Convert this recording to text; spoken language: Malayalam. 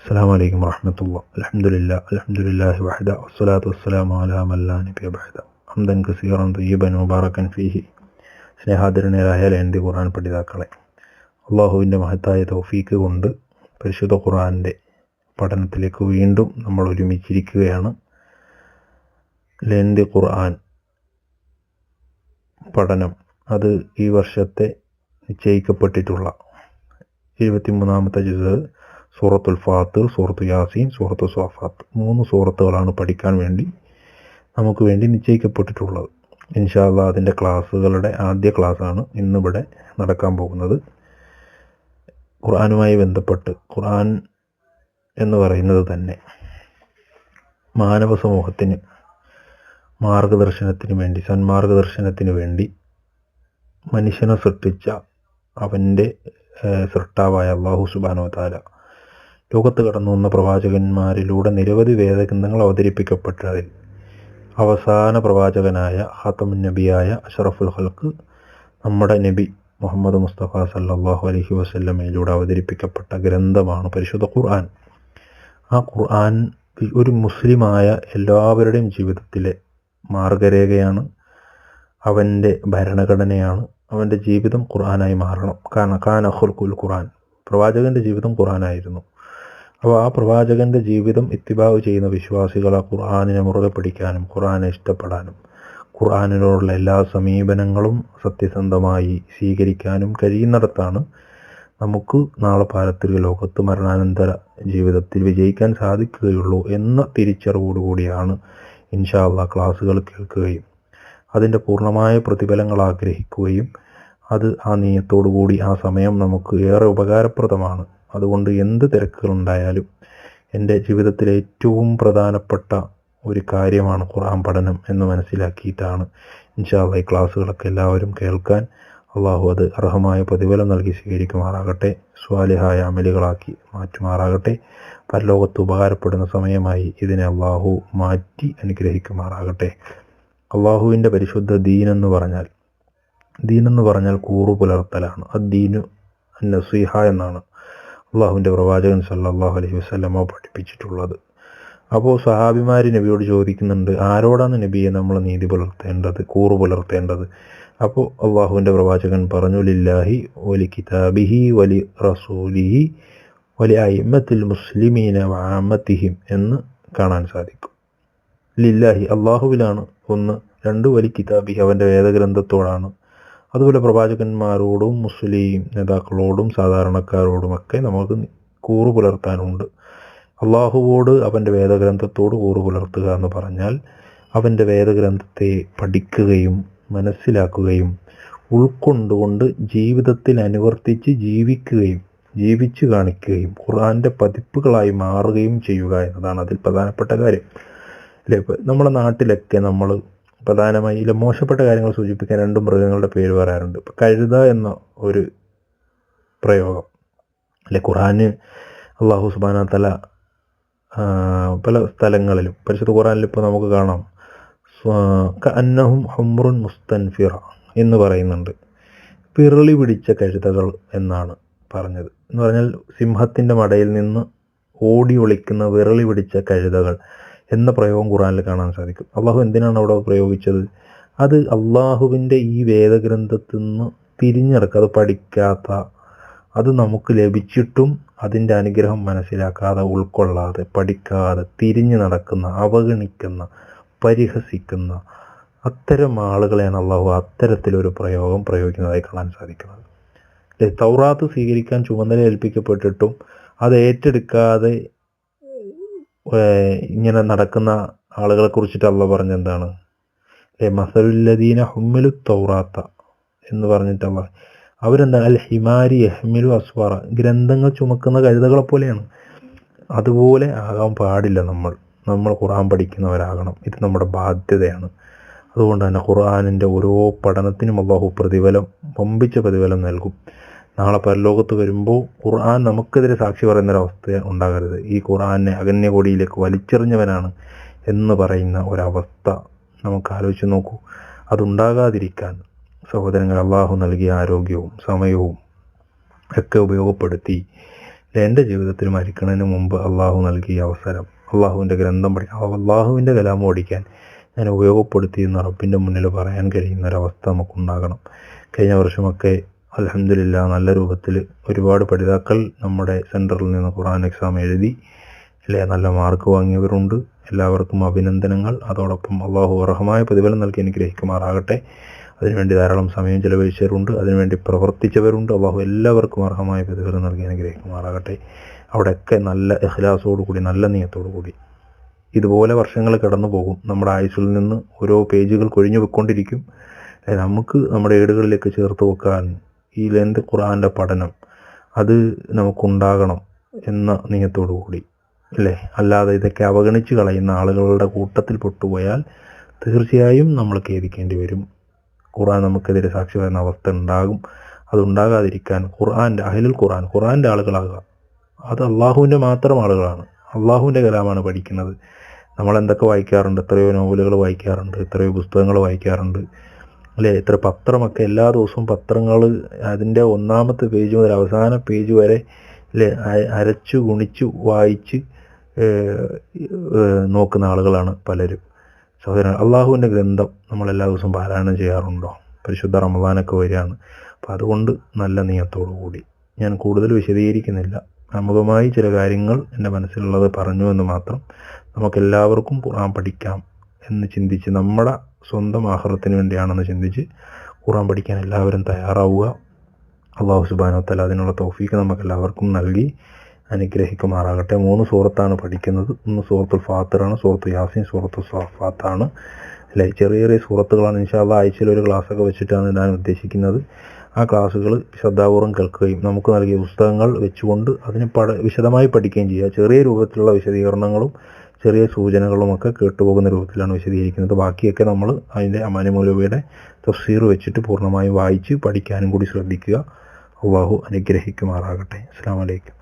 അസ്സാം വലൈക്കും വാഹമത്തുള്ള അലഹമുല്ല അലഹമുല്ലാഹി വഹദ. വസ്സലാത്തു വസ്സലാം അലാമല്ലാ നബി വഹദ അംദൻ കസീറൻ തയ്യബൻ മുബാറക്കൻ ഫീഹി. സ്നേഹാദരനേരായ എന്റെ ഖുറാൻ പഠിതാക്കളെ അള്ളാഹുവിന്റെ മഹത്തായ തോഫീക്ക് കൊണ്ട് പരിശുദ്ധ ഖുറാന്റെ പഠനത്തിലേക്ക് വീണ്ടും നമ്മൾ ഒരുമിച്ചിരിക്കുകയാണ്. ലെന്ത് ഖുർആൻ പഠനം അത് ഈ വർഷത്തെ നിശ്ചയിക്കപ്പെട്ടിട്ടുള്ള ഇരുപത്തി മൂന്നാമത്തെ ജുസ് സൂറത്തുൽ ഫാത്ത് സൂറത്തു യാസീൻ സൂറത്തു സോഫാത്ത് മൂന്ന് സൂറത്തുകളാണ് പഠിക്കാൻ വേണ്ടി നമുക്ക് വേണ്ടി നിശ്ചയിക്കപ്പെട്ടിട്ടുള്ളത്. ഇൻഷാല്ല അതിന്റെ ക്ലാസ്സുകളുടെ ആദ്യ ക്ലാസ്സാണ് ഇന്നിവിടെ നടക്കാൻ പോകുന്നത്. ഖുർആാനുമായി ബന്ധപ്പെട്ട് ഖുർആൻ എന്ന് പറയുന്നത് തന്നെ മാനവ സമൂഹത്തിന് മാർഗദർശനത്തിന് വേണ്ടി സന്മാർഗദർശനത്തിന് വേണ്ടി മനുഷ്യനെ സൃഷ്ടിച്ച അവന്റെ സൃഷ്ടാവായ അള്ളാഹു സുബാനോ താല ലോകത്ത് കടന്നു വന്ന പ്രവാചകന്മാരിലൂടെ നിരവധി വേദഗ്രന്ഥങ്ങൾ അവതരിപ്പിക്കപ്പെട്ടതിൽ അവസാന പ്രവാചകനായ ഹാത്തമുൻ നബിയായ അഷറഫുൽ ഹൽക്ക് നമ്മുടെ നബി മുഹമ്മദ് മുസ്തഫ സല്ലാഹു അലഹി വസ്ല്ലമയിലൂടെ അവതരിപ്പിക്കപ്പെട്ട ഗ്രന്ഥമാണ് പരിശുദ്ധ ഖുർആൻ. ആ ഖുർആൻ ഒരു മുസ്ലിമായ എല്ലാവരുടെയും ജീവിതത്തിലെ മാർഗരേഖയാണ്. അവന്റെ ഭരണഘടനയാണ്. അവന്റെ ജീവിതം ഖുർആനായി മാറണം. കാരണം ഖാൻ അഹുൽ ഖുർആൻ. പ്രവാചകന്റെ ജീവിതം ഖുർആനായിരുന്നു. അപ്പോൾ ആ പ്രവാചകന്റെ ജീവിതം ഇത്തിബാവ് ചെയ്യുന്ന വിശ്വാസികൾ ആ ഖുർആാനിനെ മുറുകെ പിടിക്കാനും ഖുർആനെ ഇഷ്ടപ്പെടാനും ഖുർആാനിനോടുള്ള എല്ലാ സമീപനങ്ങളും സത്യസന്ധമായി സ്വീകരിക്കാനും കഴിയുന്നിടത്താണ് നമുക്ക് നാളെ പാരത്രിക ലോകത്ത് മരണാനന്തര ജീവിതത്തിൽ വിജയിക്കാൻ സാധിക്കുകയുള്ളൂ എന്ന തിരിച്ചറിവോടുകൂടിയാണ് ഇൻഷാല്ല ക്ലാസ്സുകൾ കേൾക്കുകയും അതിന്റെ പൂർണമായ പ്രതിഫലങ്ങൾ ആഗ്രഹിക്കുകയും അത് ആ നീയത്തോടുകൂടി ആ സമയം നമുക്ക് ഏറെ ഉപകാരപ്രദമാണ്. അതുകൊണ്ട് എന്ത് തിരക്കുകളുണ്ടായാലും എന്റെ ജീവിതത്തിലെ ഏറ്റവും പ്രധാനപ്പെട്ട ഒരു കാര്യമാണ് ഖുർആൻ പഠനം എന്ന് മനസ്സിലാക്കിയിട്ടാണ് ഇൻഷാല്ല ഈ ക്ലാസ്സുകളൊക്കെ എല്ലാവരും കേൾക്കാൻ. അള്ളാഹു അത് അർഹമായ പ്രതിഫലം നൽകി സ്വീകരിക്കുമാറാകട്ടെ. സ്വാലിഹായ അമലുകളാക്കി മാറ്റുമാറാകട്ടെ. പരലോകത്ത് ഉപകാരപ്പെടുന്ന സമയമായി ഇതിനെ അള്ളാഹു മാറ്റി അനുഗ്രഹിക്കുമാറാകട്ടെ. അള്ളാഹുവിന്റെ പരിശുദ്ധ ദീൻ എന്ന് പറഞ്ഞാൽ ദീൻ എന്ന് പറഞ്ഞാൽ കൂറു പുലർത്തലാണ്. അദ്ദീനു നസീഹ എന്നാണ്. അള്ളാഹുവിന്റെ പ്രവാചകൻ സല്ലാഹു അലൈഹി വസ്ലമ പഠിപ്പിച്ചിട്ടുള്ളത്. അപ്പോൾ സഹാബിമാർ നബിയോട് ചോദിക്കുന്നുണ്ട് ആരോടാണ് നബിയെ നമ്മൾ നീതി പുലർത്തേണ്ടത് കൂറു പുലർത്തേണ്ടത്? അപ്പോൾ അള്ളാഹുവിന്റെ പ്രവാചകൻ പറഞ്ഞു ലില്ലാഹി വലി കിതാബിഹി വലി റസൂലിഹി വലി അയിമത്തിൽ മുസ്ലിമീന വാമത്തിഹിം എന്ന് കാണാൻ സാധിക്കും. ലില്ലാഹി അള്ളാഹുവിലാണ് ഒന്ന് രണ്ട് വലി കിതാബിഹി അവന്റെ വേദഗ്രന്ഥത്തോടാണ് അതുപോലെ പ്രവാചകന്മാരോടും മുസ്ലിം നേതാക്കളോടും സാധാരണക്കാരോടുമൊക്കെ നമുക്ക് കൂറു പുലർത്താനുണ്ട്. അള്ളാഹുവോട് അവന്റെ വേദഗ്രന്ഥത്തോട് കൂറു പുലർത്തുക എന്ന് പറഞ്ഞാൽ അവന്റെ വേദഗ്രന്ഥത്തെ പഠിക്കുകയും മനസ്സിലാക്കുകയും ഉൾക്കൊണ്ടുകൊണ്ട് ജീവിതത്തിൽ അനുവർത്തിച്ച് ജീവിക്കുകയും ജീവിച്ചു കാണിക്കുകയും ഖുർആന്റെ പതിപ്പുകളായി മാറുകയും ചെയ്യുക എന്നതാണ് അതിൽ പ്രധാനപ്പെട്ട കാര്യം. അല്ലേ? നമ്മുടെ നാട്ടിലൊക്കെ നമ്മൾ പ്രധാനമായി ഇതിൽ മോശപ്പെട്ട കാര്യങ്ങൾ സൂചിപ്പിക്കാൻ രണ്ട് മൃഗങ്ങളുടെ പേര് പറയാറുണ്ട്. ഇപ്പം കഴുത എന്ന ഒരു പ്രയോഗം അല്ലെ ഖുറാന് അള്ളാഹു സുബാന തല പല സ്ഥലങ്ങളിലും പരിശുദ്ധ ഖുറാനിൽ ഇപ്പോൾ നമുക്ക് കാണാം. അന്നഹും ഹുംറുൻ മുസ്തൻഫിറ എന്ന് പറയുന്നുണ്ട്. പിറളി പിടിച്ച കഴുതകൾ എന്നാണ് പറഞ്ഞത്. എന്ന് പറഞ്ഞാൽ സിംഹത്തിന്റെ മടയിൽ നിന്ന് ഓടി ഒളിക്കുന്ന വിറളി പിടിച്ച കഴുതകൾ. എന്ന പ്രയോഗം ഖുറാനിൽ കാണാൻ സാധിക്കും. അള്ളാഹു എന്തിനാണ് അവിടെ പ്രയോഗിച്ചത്? അത് അള്ളാഹുവിന്റെ ഈ വേദഗ്രന്ഥത്തിൽ നിന്ന് തിരിഞ്ഞെടുക്കുക. അത് പഠിക്കാത്ത അത് നമുക്ക് ലഭിച്ചിട്ടും അതിന്റെ അനുഗ്രഹം മനസ്സിലാക്കാതെ ഉൾക്കൊള്ളാതെ പഠിക്കാതെ തിരിഞ്ഞു നടക്കുന്ന അവഗണിക്കുന്ന പരിഹസിക്കുന്ന അത്തരം ആളുകളെയാണ് അള്ളാഹു അത്തരത്തിലൊരു പ്രയോഗം പ്രയോഗിക്കുന്നതായി കാണാൻ സാധിക്കുന്നത്. തൗറാത്ത് സ്വീകരിക്കാൻ ചുമതല ഏൽപ്പിക്കപ്പെട്ടിട്ടും അത് ഏറ്റെടുക്കാതെ ഇങ്ങനെ നടക്കുന്ന ആളുകളെ കുറിച്ചിട്ട് അള്ള പറഞ്ഞെന്താണ്? മസലുല്ലദീന ഹുമ്മലു തൗറാത്ത എന്ന് പറഞ്ഞിട്ടുള്ള അവരെന്താണ്? അൽ ഹിമാരി എഹ്മിലു അസ്വാറ ഗ്രന്ഥങ്ങൾ ചുമക്കുന്ന കഴുതകളെ പോലെയാണ്. അതുപോലെ ആകാൻ പാടില്ല നമ്മൾ. നമ്മൾ ഖുർആൻ പഠിക്കുന്നവരാകണം. ഇത് നമ്മുടെ ബാധ്യതയാണ്. അതുകൊണ്ട് തന്നെ ഖുർആാനിന്റെ ഓരോ പഠനത്തിനും അള്ളാഹു പ്രതിഫലം പമ്പിച്ച പ്രതിഫലം നൽകും. നാളെ പരലോകത്ത് വരുമ്പോൾ ഖുർആൻ നമുക്കെതിരെ സാക്ഷി പറയുന്നൊരവസ്ഥ ഉണ്ടാകരുത്. ഈ ഖുർആനെ അഗന്യകോടിയിലേക്ക് വലിച്ചെറിഞ്ഞവനാണ് എന്ന് പറയുന്ന ഒരവസ്ഥ നമുക്ക് ആലോചിച്ച് നോക്കൂ. അതുണ്ടാകാതിരിക്കാൻ സഹോദരങ്ങൾ അള്ളാഹു നൽകിയ ആരോഗ്യവും സമയവും ഒക്കെ ഉപയോഗപ്പെടുത്തി എന്റെ ജീവിതത്തിൽ മരിക്കുന്നതിന് മുമ്പ് അള്ളാഹു നൽകിയ അവസരം അള്ളാഹുവിന്റെ ഗ്രന്ഥം പഠിക്കാൻ അള്ളാഹുവിന്റെ കലാമം പഠിക്കാൻ ഞാൻ ഉപയോഗപ്പെടുത്തി എന്ന് റബ്ബിന്റെ മുന്നിൽ പറയാൻ കഴിയുന്ന ഒരവസ്ഥ നമുക്കുണ്ടാകണം. കഴിഞ്ഞ വർഷമൊക്കെ അലഹമില്ല നല്ല രൂപത്തിൽ ഒരുപാട് പഠിതാക്കൾ നമ്മുടെ സെന്ററിൽ നിന്ന് ഖുറാൻ എക്സാം എഴുതി അല്ലേ? നല്ല മാർക്ക് വാങ്ങിയവരുണ്ട്. എല്ലാവർക്കും അഭിനന്ദനങ്ങൾ. അതോടൊപ്പം അള്ളാഹു അർഹമായ പ്രതിഫലം നൽകി അനുഗ്രഹിക്കുമാറാകട്ടെ. അതിനുവേണ്ടി ധാരാളം സമയം ചെലവഴിച്ചവരുണ്ട്. അതിനുവേണ്ടി പ്രവർത്തിച്ചവരുണ്ട്. അള്ളാഹു എല്ലാവർക്കും അർഹമായ പ്രതിഫലം നൽകി അനുഗ്രഹിക്കുമാറാകട്ടെ. അവിടെയൊക്കെ നല്ല കൂടി നല്ല നീയത്തോടു കൂടി. ഇതുപോലെ വർഷങ്ങൾ കടന്നു പോകും. നമ്മുടെ ആയുസ്സിൽ നിന്ന് ഓരോ പേജുകൾ കൊഴിഞ്ഞു പോയിക്കൊണ്ടിരിക്കും നമുക്ക് നമ്മുടെ ഏടുകളിലേക്ക് ചേർത്ത് വെക്കാൻ ഈ ലെന്ത് ഖുറാന്റെ പഠനം അത് നമുക്കുണ്ടാകണം എന്ന നിയത്തോടു കൂടി അല്ലേ? അല്ലാതെ ഇതൊക്കെ അവഗണിച്ച് കളയുന്ന ആളുകളുടെ കൂട്ടത്തിൽ പെട്ടുപോയാൽ തീർച്ചയായും നമ്മൾ ഖേദിക്കേണ്ടി വരും. ഖുർആൻ നമുക്കെതിരെ സാക്ഷി പറയുന്ന അവസ്ഥ ഉണ്ടാകും. അതുണ്ടാകാതിരിക്കാൻ ഖുർആന്റെ അഹിലുൽ ഖുർആൻ ഖുർആന്റെ ആളുകളാകുക. അത് അള്ളാഹുവിന്റെ മാത്രം ആളുകളാണ്. അള്ളാഹുവിന്റെ കലാമാണ് പഠിക്കുന്നത്. നമ്മൾ എന്തൊക്കെ വായിക്കാറുണ്ട്? എത്രയോ നോവലുകൾ വായിക്കാറുണ്ട്. എത്രയോ പുസ്തകങ്ങൾ വായിക്കാറുണ്ട്. അല്ലേ? എത്ര പത്രമൊക്കെ എല്ലാ ദിവസവും പത്രങ്ങൾ അതിന്റെ ഒന്നാമത്തെ പേജ് മുതൽ അവസാന പേജ് വരെ അല്ലേ? അരച്ചു ഗുണിച്ചു വായിച്ച് നോക്കുന്ന ആളുകളാണ് പലരും. സഹോദരൻ അള്ളാഹുവിന്റെ ഗ്രന്ഥം നമ്മൾ എല്ലാ ദിവസവും പാരായണം ചെയ്യാറുണ്ടോ? പരിശുദ്ധ റമദാനൊക്കെ വരികയാണ്. അപ്പോൾ അതുകൊണ്ട് നല്ല നിയത്തോടു കൂടി. ഞാൻ കൂടുതൽ വിശദീകരിക്കുന്നില്ല. അമുഖമായി ചില കാര്യങ്ങൾ എന്റെ മനസ്സിലുള്ളത് പറഞ്ഞു എന്ന് മാത്രം നമുക്കെല്ലാവർക്കും ഖുർആൻ പഠിക്കാം എന്ന് ചിന്തിച്ച് നമ്മുടെ സ്വന്തം ആഹ്റത്തിന് വേണ്ടിയാണെന്ന് ചിന്തിച്ച് ഖുറാൻ പഠിക്കാൻ എല്ലാവരും തയ്യാറാവുക. അള്ളാഹു സുബാനോ തല അതിനുള്ള തോഫീക്ക് നമുക്ക് എല്ലാവർക്കും നൽകി അനുഗ്രഹിക്കുമാറാകട്ടെ. മൂന്ന് സൂറത്താണ് പഠിക്കുന്നത്. ഒന്ന് സൂറത്തുൽ ഫാത്തറാണ് സൂറത്ത് യാസിൻ സൂറത്ത് സഫാത്താണ്. അല്ലെ? ചെറിയ ചെറിയ സൂറത്തുകളാണ്. ഇൻഷാല്ല ആഴ്ചയിൽ ഒരു ക്ലാസ്സൊക്കെ വെച്ചിട്ടാണ് ഞാൻ ഉദ്ദേശിക്കുന്നത്. ആ ക്ലാസ്സുകൾ ശ്രദ്ധാപൂർവം കേൾക്കുകയും നമുക്ക് നൽകിയ പുസ്തകങ്ങൾ വെച്ചുകൊണ്ട് അതിനെ പഠ വിശദമായി പഠിക്കുകയും ചെയ്യുക. ചെറിയ രൂപത്തിലുള്ള വിശദീകരണങ്ങളും ചെറിയ സൂചനകളുമൊക്കെ കേട്ടുപോകുന്ന രൂപത്തിലാണ് വിശദീകരിക്കുന്നത്. ബാക്കിയൊക്കെ നമ്മൾ അതിന്റെ അമാനുമൗലവിയുടെ തഫ്സീർ വെച്ചിട്ട് പൂർണമായും വായിച്ച് പഠിക്കാനും കൂടി ശ്രദ്ധിക്കുക. അള്ളാഹു അനുഗ്രഹിക്കുമാറാകട്ടെ. അസ്സാം വലൈക്കും